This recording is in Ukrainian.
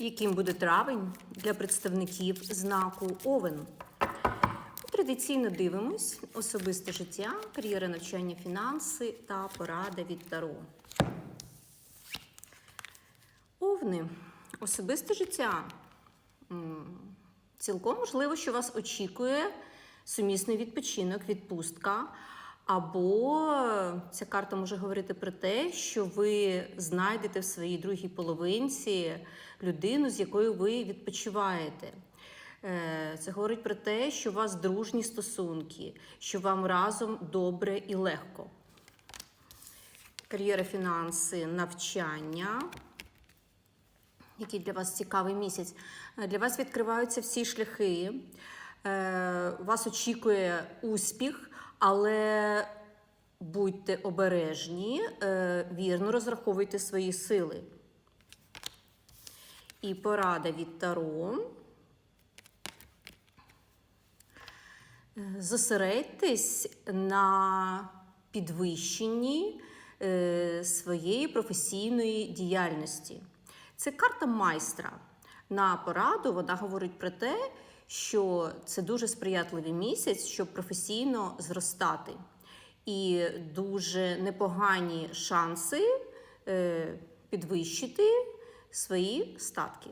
Яким буде травень для представників знаку Овен? Традиційно дивимось особисте життя, кар'єра навчання, фінанси та порада від Таро. Овни, особисте життя. Цілком можливо, що вас очікує сумісний відпочинок, відпустка. Або ця карта може говорити про те, що ви знайдете в своїй другій половинці людину, з якою ви відпочиваєте. Е, Це говорить про те, що у вас дружні стосунки, що вам разом добре і легко. Кар'єра, фінанси, навчання. Який для вас цікавий місяць. Е, Для вас відкриваються всі шляхи. Е, Вас очікує успіх, але будьте обережні, е, вірно розраховуйте свої сили. І порада від Таро. Е, Зосередьтесь на підвищенні е, своєї професійної діяльності. Це карта майстра. На пораду вона говорить про те, що це дуже сприятливий місяць, щоб професійно зростати. І дуже непогані шанси е, підвищити свої статки.